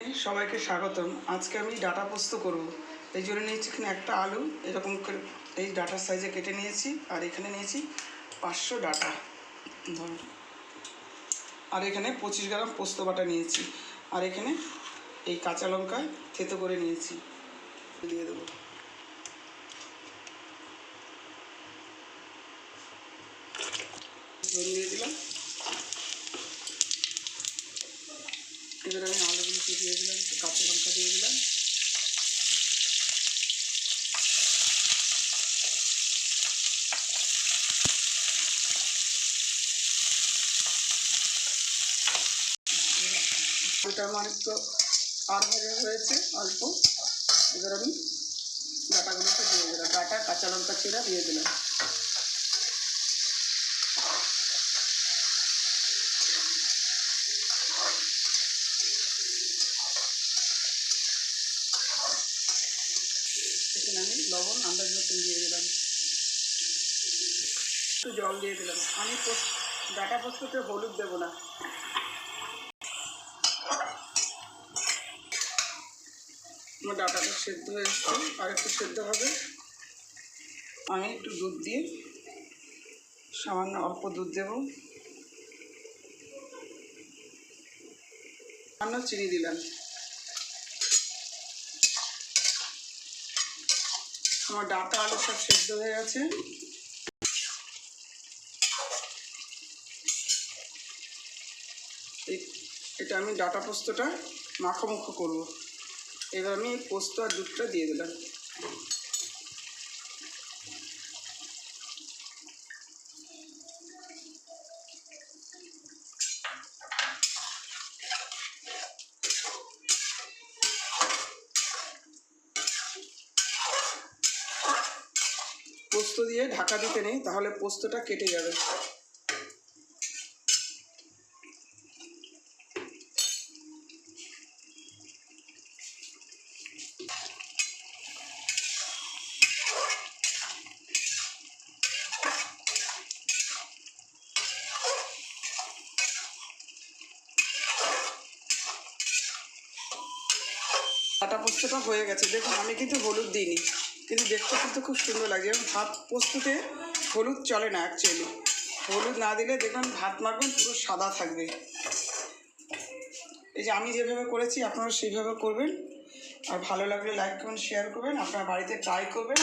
সবাইকে স্বাগতম। আজকে আমি ডাটা পোস্ত করব। এই জন্য নিয়েছি এখানে একটা আলু, এরকম করে এই ডাটার সাইজে কেটে নিয়েছি, আর এখানে নিয়েছি পাঁচশো ডাটা। ধরুন। আর এখানে পঁচিশ গ্রাম পোস্ত বাটা নিয়েছি। আর এখানে এই কাঁচা লঙ্কা থেতো করে নিয়েছি। দিয়ে দেবো। দিয়ে দিলাম। এবার আমি আলুগুলোকে দিয়ে দিলাম কাঁচা লঙ্কা দিয়ে দিলাম। আলুটা আমার একটু আর ভাজা হয়েছে, অল্প। এবার আমি ডাটাগুলোকে দিয়ে দিলাম। ডাটা, কাঁচা লঙ্কা চিরা দিয়ে দিলাম। আমি লবণ আন্দাজ মতন দিয়ে দিলাম। একটু জল দিয়ে দিলাম। আমি ডাটা পোস্ততে হলুদ দেবো না। আমার ডাটাটা সেদ্ধ হয়ে এসছে, আর একটু সেদ্ধ হবে। আমি একটু দুধ দিয়ে সামান্য অল্প দুধ দেবো। সামান্য চিনি দিলাম। আমার ডাটা আলু সব সিদ্ধ হয়ে গেছে। এটা আমি ডাটা পোস্তটা মাখামুখো করব। এবার আমি পোস্ত আর দুধটা দিয়ে দিলাম। পোস্ত দিয়ে ঢাকা দিতে নেই, তাহলে পোস্তটা কেটে যাবে। কাটা পোস্তটা হয়ে গেছে। দেখুন, আমি কিন্তু হলুদ দিইনি। কিন্তু দেখতে কিন্তু খুব সুন্দর লাগে। এবং ভাত পোস্ততে হলুদ চলে না অ্যাকচুয়ালি হলুদ না দিলে দেখবেন ভাত মাখবেন, পুরো সাদা থাকবে। এই যে আমি যেভাবে করেছি আপনারা সেইভাবে করবেন। আর ভালো লাগলে লাইক করবেন শেয়ার করবেন। আপনার বাড়িতে ট্রাই করবেন।